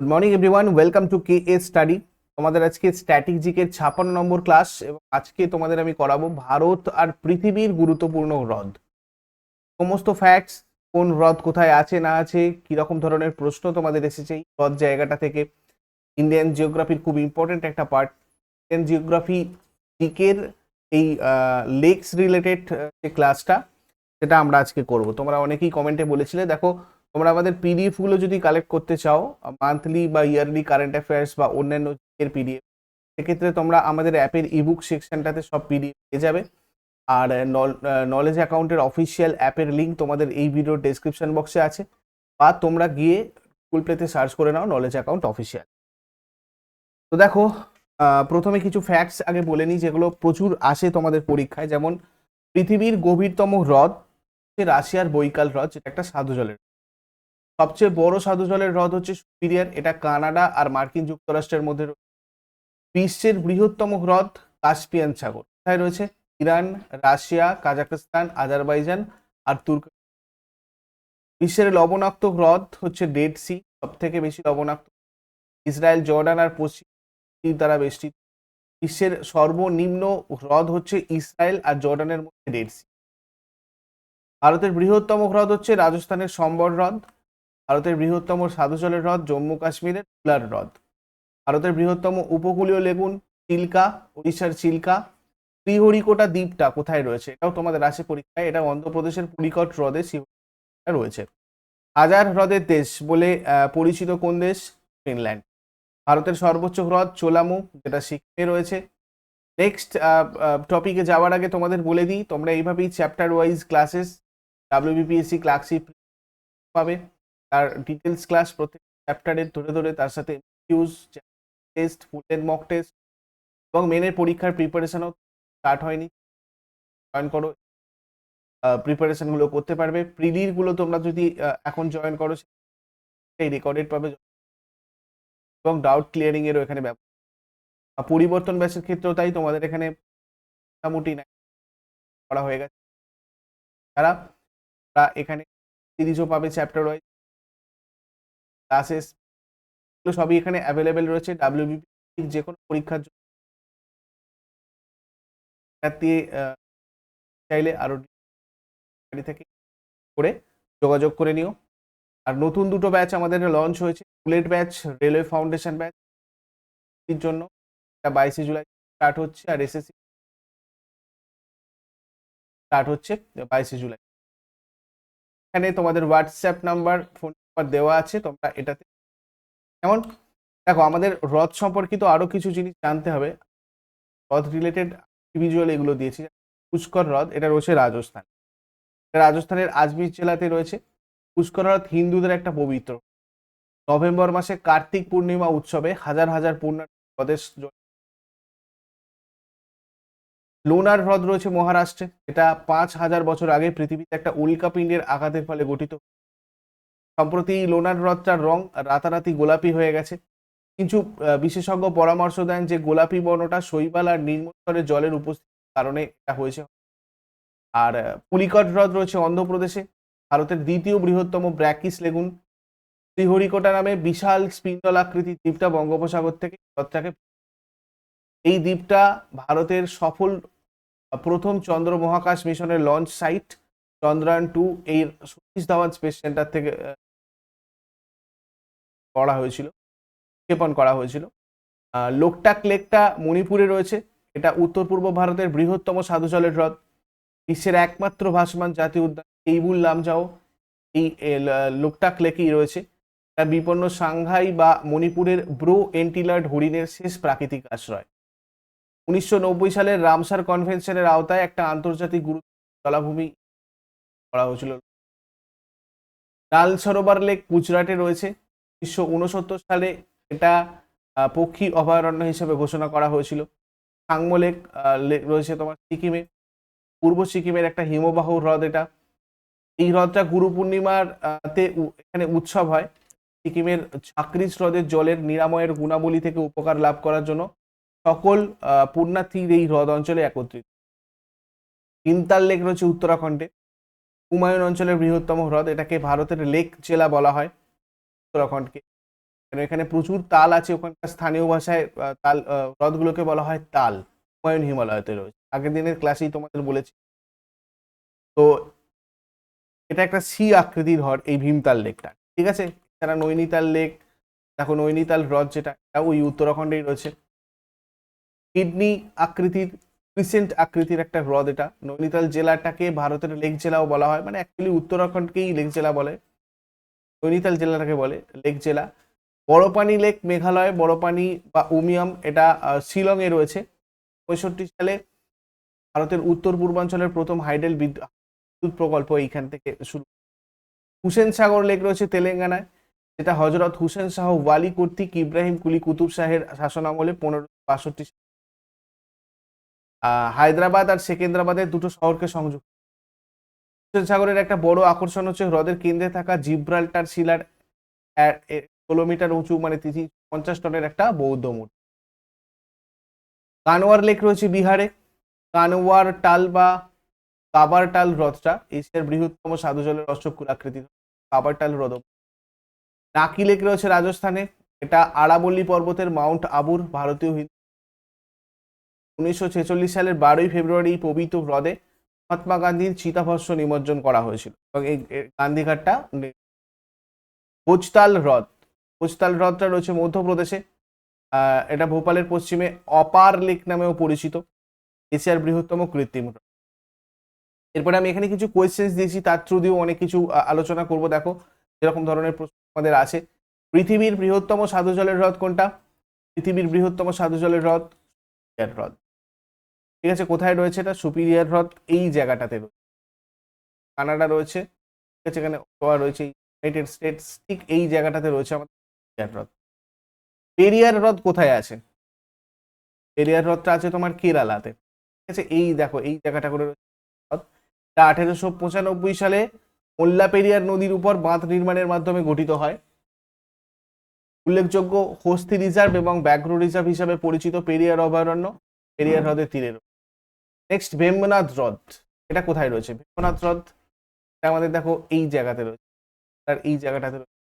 Good morning everyone welcome to K A study তোমাদের আজকে static জিকের ছাপান্ন নম্বর ক্লাস এবং আজকে তোমাদের আমি করাবো ভারত আর পৃথিবীর গুরুত্বপূর্ণ হ্রদ। সমস্ত ফ্যাক্টস কোন হ্রদ কোথায় আছে, না আছে, কীরকম ধরনের প্রশ্ন তোমাদের এসেছে এই হ্রদ জায়গাটা থেকে। ইন্ডিয়ান জিওগ্রাফির খুব ইম্পর্টেন্ট একটা পার্ট ইন্ডিয়ান জিওগ্রাফি জিকের এই লেকস রিলেটেড যে ক্লাসটা সেটা আমরা আজকে করব। তোমরা অনেকেই কমেন্টে বলেছিলে, দেখো তোমরা আমাদের পিডিএফগুলো যদি কালেক্ট করতে চাও মান্থলি বা ইয়ারলি কারেন্ট অ্যাফেয়ার্স বা অন্যান্য এর পিডিএফ সেক্ষেত্রে তোমরা আমাদের অ্যাপের ইবুক সেকশনটাতে সব পিডিএফ পেয়ে যাবে। আর নলেজ অ্যাকাউন্টের অফিসিয়াল অ্যাপের লিঙ্ক তোমাদের এই ভিডিওর ডেসক্রিপশন বক্সে আছে। বা তোমরা গিয়ে গুগল প্লেতে সার্চ করে নাও নলেজ অ্যাকাউন্ট অফিসিয়াল তো দেখো প্রথমে কিছু ফ্যাক্টস আগে বলে নিই যেগুলো প্রচুর আসে তোমাদের পরীক্ষায়। যেমন, পৃথিবীর গভীরতম হ্রদ রাশিয়ার বৈকাল হ্রদ, যেটা একটা সাধু জলের সবচেয়ে বড় সাধু জলের হ্রদ হচ্ছে সুপিরিয়ার। এটা কানাডা আর মার্কিন যুক্তরাষ্ট্রের মধ্যে। বিশ্বের বৃহত্তম হ্রদ কাস্পিয়ান সাগর। কোথায় রয়েছে? ইরান, রাশিয়া কাজাকিস্তান আজারবাইজান আর তুর্ক। বিশ্বের লবণাক্ত হ্রদ হচ্ছে ডেড সি সব থেকে বেশি লবণাক্ত। ইসরায়েল, জর্ডান আর পশ্চিম দ্বারা বেষ্টিত। বিশ্বের সর্বনিম্ন হ্রদ হচ্ছে ইসরায়েল আর জর্ডানের মধ্যে ডেড সি। ভারতের বৃহত্তম হ্রদ হচ্ছে রাজস্থানের সম্বর হ্রদ। ভারতের বৃহত্তম সাধু জলের হ্রদ জম্মু কাশ্মীরের উলার হ্রদ। ভারতের বৃহত্তম উপকূলীয় লেগুন, চিল্কা উড়িষ্যার চিল্কা, শ্রীহরিকোটা দ্বীপটা কোথায় রয়েছে? এটাও তোমাদের আসে পরীক্ষায়। এটা অন্ধ্রপ্রদেশের পুলিকট হ্রদে শ্রীহরিকোটা রয়েছে। হাজার হ্রদের দেশ বলে পরিচিত কোন দেশ? ফিনল্যান্ড। ভারতের সর্বোচ্চ হ্রদ চোলামু, যেটা সিকিমে রয়েছে। নেক্সট টপিকে যাওয়ার আগে তোমাদের বলে দিই, তোমরা এইভাবেই চ্যাপ্টার ওয়াইজ ক্লাসেস ডাব্লিউবিপিএসসি ক্লাসিপ পাবে। তার ডিটেলস ক্লাস প্রত্যেক চ্যাপ্টারের ধরে ধরে তার সাথে ইউজ টেস্ট ফুলের মক টেস্ট এবং মেনের পরীক্ষার প্রিপারেশনও স্টার্ট হয়নি। জয়েন করো। প্রিপারেশনগুলো করতে পারবে। প্রিলিরগুলো তোমরা যদি এখন জয়েন করো, সেই রেকর্ডেড পাবে। এবং ডাউট ক্লিয়ারিং এরও এখানে ব্যবস্থা পরিবর্তন ব্যাচের ক্ষেত্রেও তাই তোমাদের এখানে মোটামুটি করা হয়ে গেছে। তারা এখানে সিরিজও পাবে চ্যাপ্টার ওয়াইজ ক্লাসেস এগুলো সবই এখানে অ্যাভেলেবেল রয়েছে। ডাব্লিউবিপি যে কোনো পরীক্ষার জন্য চাইলে আরও বাড়ি থেকে করে যোগাযোগ করে নিও। আর নতুন দুটো ব্যাচ আমাদের লঞ্চ হয়েছে। Bullet batch railway foundation batch এর জন্য। এটা বাইশে জুলাই স্টার্ট হচ্ছে আর এসএসসি স্টার্ট হচ্ছে বাইশে জুলাই। এখানে তোমাদের হোয়াটসঅ্যাপ নাম্বার ফোন দেওয়া আছে, তোমরা এটাতে যেমন, দেখো আমাদের হ্রদ সম্পর্কিত আরও কিছু জিনিস জানতে হবে। হ্রদ রিলেটেড ভিজুয়াল এগুলো দিয়েছি, পুষ্কর হ্রদ, এটা রয়েছে রাজস্থান। রাজস্থানের আজমির জেলাতে রয়েছে। পুষ্কর হ্রদ হিন্দুদের একটা পবিত্র। নভেম্বর মাসে কার্তিক পূর্ণিমা উৎসবে হাজার হাজার পূর্ণার্থী হ্রদের লোনার হ্রদ রয়েছে মহারাষ্ট্রে, এটা পাঁচ হাজার বছর আগে পৃথিবীতে একটা উল্কাপিণ্ডের আঘাতের ফলে গঠিত। সম্প্রতি লোনার হ্রদটার রং রাতারাতি গোলাপি হয়ে গেছে। কিছু বিশেষজ্ঞ পরামর্শ দেন যে গোলাপি বর্ণটা শৈবাল আর নিম্নস্তরের জলের উপস্থিতির কারণে এটা হয়েছে। আর পুলিকট হ্রদ রয়েছে অন্ধ্রপ্রদেশে, ভারতের দ্বিতীয় বৃহত্তম ব্র্যাকিস লেগুন। শ্রীহরিকোটা নামে বিশাল স্পিন্ডল আকৃতি দ্বীপটা বঙ্গোপসাগর থেকে হ্রদটাকে এই দ্বীপটা ভারতের সফল প্রথম চন্দ্র মহাকাশ মিশনের লঞ্চ সাইট চন্দ্রায়ন টু এই সতীশ ধাওয়ান স্পেস সেন্টার থেকে করা হয়েছিল, ক্ষেপণ করা হয়েছিল। লোকটাক লেকটা মণিপুরে রয়েছে। এটা উত্তর পূর্ব ভারতের বৃহত্তম সাধু জলের হ্রদ। বিশ্বের একমাত্র ভাসমান জাতীয় উদ্যান এইবুল লামজাও। এই লোকটাক লেকেই রয়েছে। এটা বিপন্ন সাংহাই বা মণিপুরের ব্রো এন্টিলার্ড হরিণের শেষ প্রাকৃতিক আশ্রয়। উনিশশো নব্বই সালের রামসার কনভেনশনের আওতায় একটা আন্তর্জাতিক গুরুত্ব জলাভূমি করা হয়েছিল। ডাল সরোবর লেক গুজরাটে রয়েছে। উনিশশো উনসত্তর সালে এটা পক্ষী অভয়ারণ্য হিসেবে ঘোষণা করা হয়েছিল। সাংমো লেক রয়েছে তোমার সিকিমে। পূর্ব সিকিমের একটা হিমবাহ হ্রদ এটা। এই হ্রদটা গুরু পূর্ণিমার তে এখানে উৎসব হয়। সিকিমের চাকরিজ হ্রদের জলের নিরাময়ের গুণাবলী থেকে উপকার লাভ করার জন্য সকল আহ, পুণ্যার্থীর এই হ্রদ অঞ্চলে একত্রিত। ইন্তাল লেক রয়েছে উত্তরাখণ্ডে। হুমায়ুন অঞ্চলের বৃহত্তম হ্রদ। এটাকে ভারতের লেক জেলা বলা হয়। উত্তরাখণ্ডকে। কেন এখানে প্রচুর তাল আছে, ওখানকার স্থানীয় ভাষায় তাল হ্রদগুলোকে বলা হয় তাল। হুমায়ুন হিমালয়তে রয়েছে। আগের দিনের ক্লাসেই তোমাদের বলেছি। তো এটা একটা সি আকৃতির হ্রদ এই ভীমতাল লেকটা। ঠিক আছে? এছাড়া নৈনিতাল লেক, দেখো নৈনিতাল হ্রদ যেটা, এটা ওই উত্তরাখণ্ডেই রয়েছে। কিডনি আকৃতির, ক্রিসেন্ট আকৃতির একটা হ্রদ এটা। নৈনিতাল জেলাটাকে ভারতের লেক জেলাও বলা হয়। মানে অ্যাকচুয়ালি উত্তরাখণ্ডকেই লেক জেলা বলে। নৈনিতাল জেলাটাকে বলে, লেক জেলা। বড়পানি লেক মেঘালয়, বড়পানি বা উমিয়াম, এটা শিলংয়ে রয়েছে। পঁয়ষট্টি সালে ভারতের উত্তর পূর্বাঞ্চলের প্রথম হাইডেল বিদ্যুৎ প্রকল্প এইখান থেকে শুরু। হুসেন সাগর লেক রয়েছে তেলেঙ্গানায়, যেটা হজরত হুসেন শাহ ওয়ালি কর্তৃক ইব্রাহিম কুলি কুতুব শাহের শাসনামলে পনেরো বাষট্টি হায়দ্রাবাদ আর সেকেন্দ্রাবাদের দুটো শহরকে সংযুক্ত সাগরের একটা বড় আকর্ষণ হচ্ছে হ্রদের কেন্দ্রে থাকা জিব্রাল্টার শিলার এক কিলোমিটার উঁচু মানে তিথি পঞ্চাশ টনের একটা বৌদ্ধ মূর্তি। কানওয়ার লেক রয়েছে বিহারে। কানওয়ার টাল বা কাবার টাল হ্রদটা এশিয়ার বৃহত্তম সাধু জলের অশ্বক্ষুর আকৃতির। কাবারটাল হ্রদ নাকি লেক রয়েছে রাজস্থানে। এটা আরাবল্লী পর্বতের মাউন্ট আবুর ভারতীয় হিন্দু। উনিশশো ছেচল্লিশ সালের বারোই ফেব্রুয়ারি পবিত্র হ্রদে মহাত্মা গান্ধীর চিতাভস্য নিমজ্জন করা হয়েছিল। এবং এই গান্ধীঘাটটা ভোজতাল হ্রদ ভোজতাল হ্রদটা রয়েছে মধ্যপ্রদেশে। এটা ভোপালের পশ্চিমে অপার লেক নামেও পরিচিত। এশিয়ার বৃহত্তম কৃত্রিম হ্রদ। এরপরে আমি এখানে কিছু কোয়েশ্চেন্স দিয়েছি, তার থ্রু দিয়েও অনেক কিছু আলোচনা করব। দেখো, যেরকম ধরনের প্রশ্ন আমাদের আছে। পৃথিবীর বৃহত্তম সাধু জলের হ্রদ কোনটা? পৃথিবীর বৃহত্তম সাধু জলের হ্রদ হ্রদ। ঠিক আছে, কোথায় রয়েছে এটা? সুপিরিয়ার হ্রদ এই জায়গাটাতে রয়েছে। কানাডা রয়েছে, ঠিক আছে, এখানে ওটোয়া রয়েছে ইউনাইটেড স্টেটস ঠিক এই জায়গাটাতে রয়েছে আমাদের পেরিয়ার হ্রদ। পেরিয়ার হ্রদ কোথায় আছে? পেরিয়ার হ্রদটা আছে তোমার কেরালাতে। ঠিক আছে, এই দেখো, এই জায়গাটা করে হ্রদ। তা আঠেরোশো পঁচানব্বই সালে মোল্লা পেরিয়ার নদীর উপর বাঁধ নির্মাণের মাধ্যমে গঠিত হয়। উল্লেখযোগ্য হস্তি রিজার্ভ এবং ব্যাঘ্র রিজার্ভ হিসাবে পরিচিত পেরিয়ার অভয়ারণ্য পেরিয়ার হ্রদের তীরে নেক্সট ভেম্বনাথ হ্রদ এটা কোথায় রয়েছে? ভেম্বনাথ হ্রদ এটা আমাদের দেখো এই জায়গাতে রয়েছে। আর এই জায়গাটাতে রয়েছে।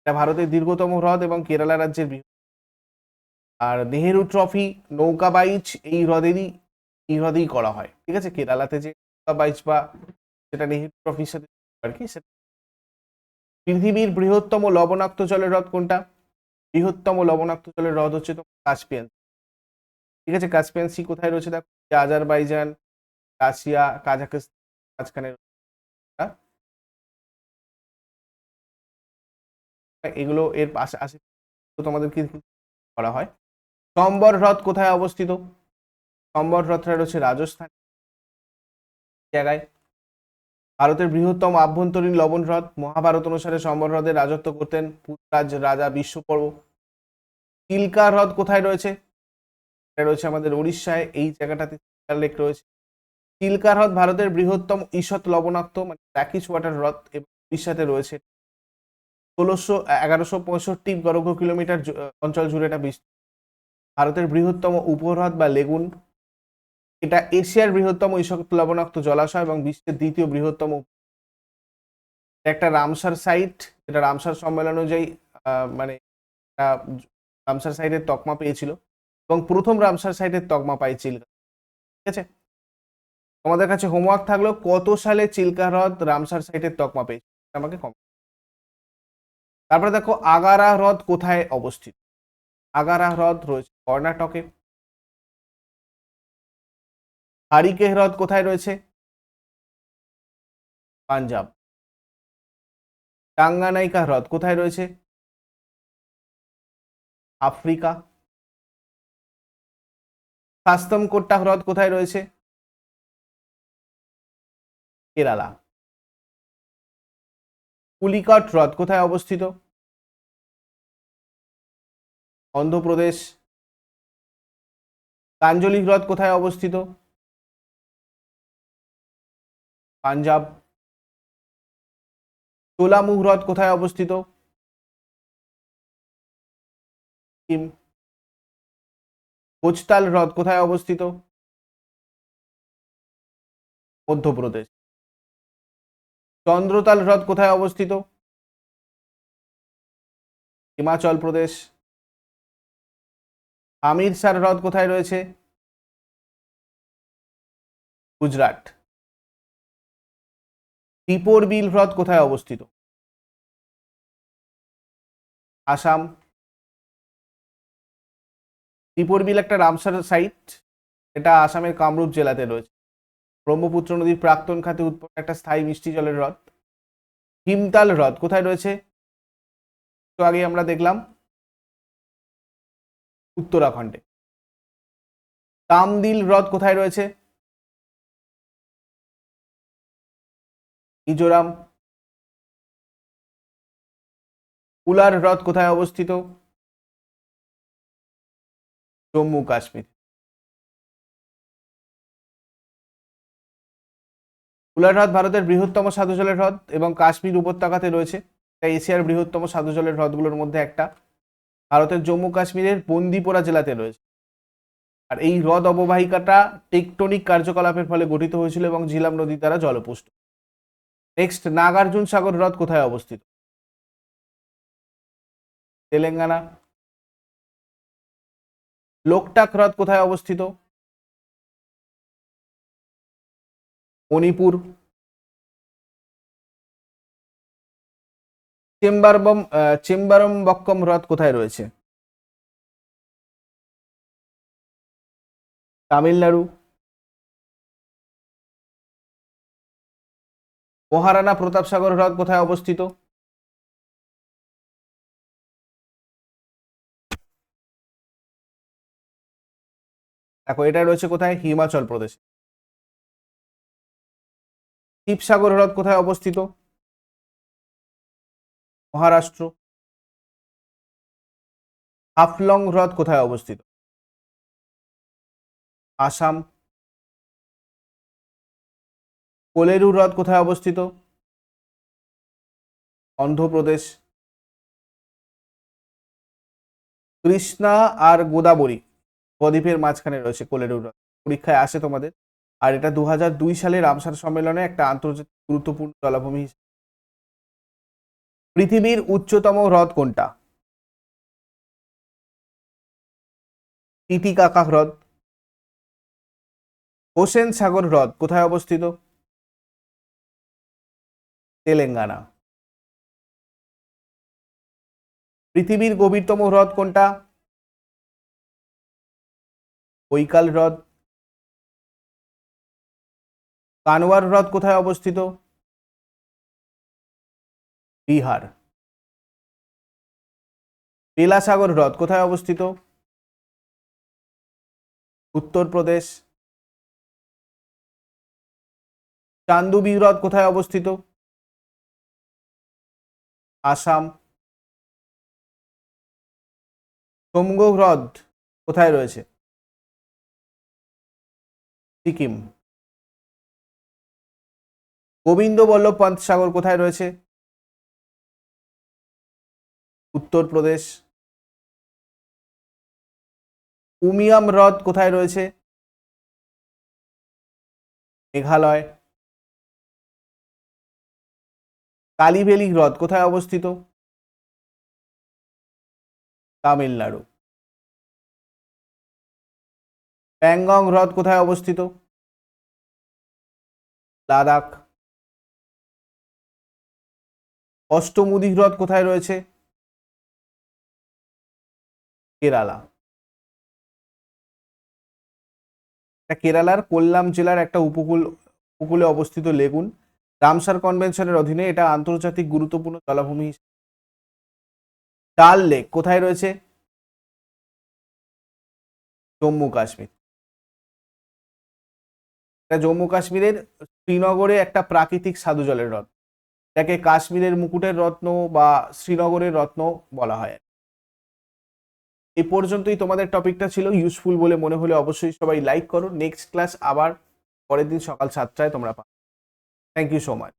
এটা ভারতের দীর্ঘতম হ্রদ এবং কেরালা রাজ্যের বৃহৎ। আর নেহেরু ট্রফি নৌকা বাইচ, এই হ্রদেরই, এই হ্রদেই করা হয়। ঠিক আছে? কেরালাতে যে নৌকা বাইচ বা যেটা নেহেরু ট্রফির সাথে আর কি, সেটা। পৃথিবীর বৃহত্তম লবণাক্ত জলের হ্রদ কোনটা? বৃহত্তম লবণাক্ত জলের হ্রদ হচ্ছে তোমার কাস্পিয়ান ঠিক আছে? কাস্পিয়ান সি কোথায় রয়েছে দেখো? আজারবাইজান, রাশিয়া কাজাকিস্তান মাঝখানে এগুলো এর পাশে আসে। তোমাদেরকে করা হয়? সম্বর হ্রদ কোথায় অবস্থিত? সম্বর হ্রদটা রয়েছে রাজস্থান জায়গায়। ভারতের বৃহত্তম আভ্যন্তরীণ লবণ হ্রদ। মহাভারত অনুসারে সম্বর হ্রদে রাজত্ব করতেন পুতরাজ রাজা বিশ্বপর্ব। চিল্কা হ্রদ কোথায় রয়েছে? রয়েছে আমাদের উড়িষ্যায়, এই জায়গাটাতে চিল্কা লেক রয়েছে। চিল্কা হ্রদ ভারতের বৃহত্তম ঈষৎ লবণাক্ত মানে ব্ল্যাকিশ ওয়াটার হ্রদ এবং উড়িষ্যাতে রয়েছে। ষোলোশো, এগারোশো পঁয়ষট্টি বর্গ কিলোমিটার অঞ্চল জুড়ে এটা বিস্তৃত। ভারতের বৃহত্তম উপহ্রদ বা লেগুন, এটা এশিয়ার বৃহত্তম ঈষৎ লবণাক্ত জলাশয় এবং বিশ্বের দ্বিতীয় বৃহত্তম একটা রামসার সাইট, যেটা রামসার সম্মেলন অনুযায়ী মানে রামসার সাইটের তকমা পেয়েছিল। এবং প্রথম রামসার সাইটের তকমা পাই চিল্কা। ঠিক আছে? তোমাদের কাছে হোমওয়ার্ক থাকল কত সালে চিল্কা হ্রদ রামসার সাইটের তকমা পেয়েছে? আমাকে কম। তারপরে দেখো আগারা হ্রদ কোথায় অবস্থিত? আগারা হ্রদ রয়েছে কর্ণাটকে। হারিকে হ্রদ কোথায় রয়েছে? পাঞ্জাব। টাঙ্গানাইকা হ্রদ কোথায় রয়েছে? আফ্রিকা। শাস্তমকোট্টা হ্রদ কোথায় রয়েছে? কেরালা। পুলিকট হ্রদ কোথায় অবস্থিত? অন্ধ্রপ্রদেশ। কাঞ্জলি হ্রদ কোথায় অবস্থিত? পাঞ্জাব। তোলামু হ্রদ কোথায় অবস্থিত? কোচতাল হ্রদ কোথায় অবস্থিত? মধ্যপ্রদেশ। চন্দ্রতাল হ্রদ কোথায় অবস্থিত? হিমাচল প্রদেশ। আমিরসার হ্রদ কোথায় রয়েছে? গুজরাট। দীপর বিল হ্রদ কোথায় অবস্থিত? আসাম। দীপর বিল একটা রামসার সাইট এটা আসামের কামরূপ জেলাতে রয়েছে। ব্রহ্মপুত্র নদীর প্রাক্তন খাতে উৎপন্ন একটা স্থায়ী মিষ্টি জলের হ্রদ। হিমতাল হ্রদ, কোথায় রয়েছে? তো আগে আমরা দেখলাম উত্তরাখণ্ডে। তামদিল হ্রদ কোথায় রয়েছে? মিজোরাম। উলার হ্রদ কোথায় অবস্থিত? জম্মু, কাশ্মীর। উলার হ্রদ ভারতের বৃহত্তম সাধু জলের হ্রদ এবং কাশ্মীর উপত্যকাতে রয়েছে এটা এশিয়ার বৃহত্তম সাধু জলের হ্রদগুলোর মধ্যে একটা। ভারতের জম্মু কাশ্মীরের বন্দিপোরা জেলাতে রয়েছে। আর এই হ্রদ অববাহিকাটা টেকটনিক কার্যকলাপের ফলে গঠিত হয়েছিল এবং ঝিলাম নদী দ্বারা জলপুষ্ট। নেক্সট নাগার্জুন সাগর হ্রদ কোথায় অবস্থিত? তেলেঙ্গানা লোকটাক হ্রদ কোথায় অবস্থিত? মণিপুর। চেম্বারবম চেম্বারম বক্কম হ্রদ কোথায় রয়েছে? তামিলনাড়ু। মহারানা প্রতাপ সাগর হ্রদ কোথায় অবস্থিত? দেখো, এটা রয়েছে কোথায়? হিমাচল প্রদেশে। শিবসাগর হ্রদ কোথায় অবস্থিত? মহারাষ্ট্র। হাফলং হ্রদ কোথায় অবস্থিত? আসাম। কোলেরু হ্রদ কোথায় অবস্থিত? অন্ধ্রপ্রদেশ। কৃষ্ণা আর গোদাবরী। বদ্বীপের মাঝখানে রয়েছে কোলেরু হ্রদ পরীক্ষায় আসে তোমাদের। আর এটা দু দুই সালে রামসার সম্মেলনে একটা আন্তর্জাতিক গুরুত্বপূর্ণ জলাভূমি পৃথিবীর উচ্চতম হ্রদ কোনটা? টিটিকাকা হ্রদ। হোসেন সাগর হ্রদ কোথায় অবস্থিত? তেলেঙ্গানা। পৃথিবীর গভীরতম হ্রদ কোনটা? বৈকাল হ্রদ। কানওয়ার হ্রদ কোথায় অবস্থিত? বিহার। বেলাসাগর হ্রদ কোথায় অবস্থিত? উত্তরপ্রদেশ। চান্দুবি হ্রদ কোথায় অবস্থিত? আসাম। সোমগো হ্রদ কোথায় রয়েছে? সিকিম। গোবিন্দ বল্লভ পন্ত সাগর কোথায় রয়েছে? উত্তরপ্রদেশ। উমিয়াম হ্রদ কোথায় রয়েছে? মেঘালয়। কালীবেলি হ্রদ কোথায় অবস্থিত? তামিলনাড়ু। প্যাংগং হ্রদ কোথায় অবস্থিত? লাদাখ। অষ্টমুদি হ্রদ কোথায় রয়েছে? কেরালা। কেরালার কোল্লাম জেলার একটা উপকূল, উপকূলে অবস্থিত লেগুন। রামসার কনভেনশনের অধীনে এটা আন্তর্জাতিক গুরুত্বপূর্ণ জলাভূমি ডাল লেক কোথায় রয়েছে? জম্মু কাশ্মীর। এটা জম্মু কাশ্মীরের শ্রীনগরে একটা প্রাকৃতিক সাধু জলের রত্ন। যাকে কাশ্মীরের মুকুটের রত্ন বা শ্রীনগরের রত্ন বলা হয়। এ পর্যন্তই তোমাদের টপিকটা ছিল ইউজফুল বলে মনে হলে অবশ্যই সবাই লাইক করো। নেক্সট ক্লাস আবার পরের দিন সকাল সাতটায় তোমরা পাবে। Thank you so much